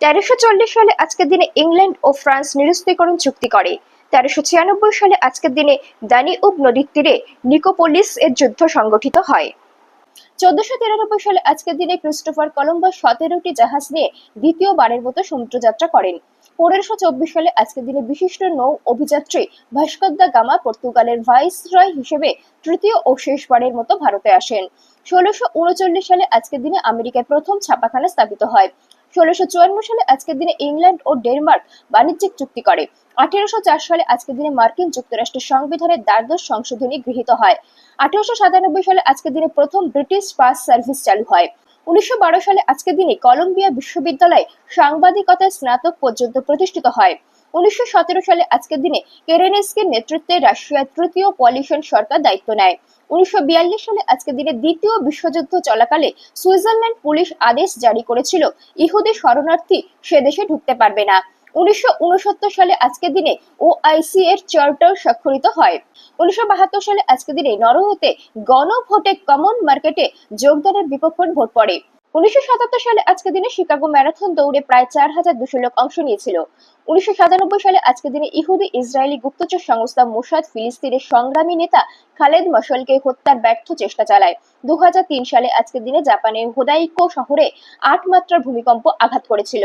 তেরোশো চল্লিশ সালে আজকের দিনে ইংল্যান্ড ও ফ্রান্স চুক্তি করে। তেরোশো সালে আজকের দিনে নদীর তীরে নিকোপোলিস এর যুদ্ধ সংগঠিত হয়। চোদ্দশো তিরানব্বই সালে আজকের দিনে ক্রিস্টোফার কলম্বাস সতেরোটি জাহাজ নিয়ে দ্বিতীয়বারের মতো সমুদ্রযাত্রা করেন। পনেরোশো চব্বিশ সালে আজকের দিনে বিশিষ্ট নৌ অভিযাত্রী ভাস্কর দা গামা পর্তুগালের ভাইসরয় হিসেবে তৃতীয় ও শেষবারের মতো ভারতে আসেন। ষোলোশো উনচল্লিশ সালে আজকের দিনে আমেরিকায় প্রথম ছাপাখানা স্থাপিত হয়। ষোলোশো সালে আজকের দিনে ইংল্যান্ড ও ডেনমার্ক বাণিজ্যিক চুক্তি করে। আঠেরোশো চার সালে আজকের দিনে মার্কিন যুক্তরাষ্ট্রের সংবিধানের দ্বাদশ সংশোধনী গৃহীত হয়। আঠেরোশো সাতানব্বই সালে আজকের দিনে প্রথম ব্রিটিশ পাস সার্ভিস চালু হয়। উনিশশো বারো সালে আজকের দিনে কলম্বিয়া বিশ্ববিদ্যালয়ে সাংবাদিকতায় স্নাতক পর্যন্ত প্রতিষ্ঠিত হয়। উনিশশো সতেরো সালে আজকের দিনে কেরেনেস্কির নেতৃত্বে রাশিয়ার তৃতীয় কোয়ালিশন সরকার দায়িত্ব নেয়। উনিশশো বিয়াল্লিশ সালে আজকের দিনে দ্বিতীয় বিশ্বযুদ্ধ চলাকালে সুইজারল্যান্ড পুলিশ আদেশ জারি করেছিল, ইহুদি শরণার্থী সে দেশে ঢুকতে পারবে না। উনিশশো উনসত্তর সালে আজকের দিনে ওআইসি এর চার্টার স্বাক্ষরিত হয়। উনিশশো বাহাত্তর সালে আজকের দিনে নরওয়েতে গণভোটে কমন মার্কেটে যোগদানের বিপক্ষে ভোট পড়ে। উনিশশো সাতাত্তর সালে আজকের দিনে শিকাগো ম্যারাথন দৌড়ে প্রায় চার হাজার দুশো লোক অংশ নিয়েছিল। উনিশশো সাতানব্বই সালে আজকের দিনে ইহুদি ইসরায়েলি গুপ্তচর সংস্থা মোসাদ ফিলিস্তিনের সংগ্রামী নেতা খালেদ মশলকে হত্যার ব্যর্থ চেষ্টা চালায়। দু হাজার তিন সালে আজকের দিনে জাপানের হোদাইকো শহরে আট মাত্রার ভূমিকম্প আঘাত করেছিল।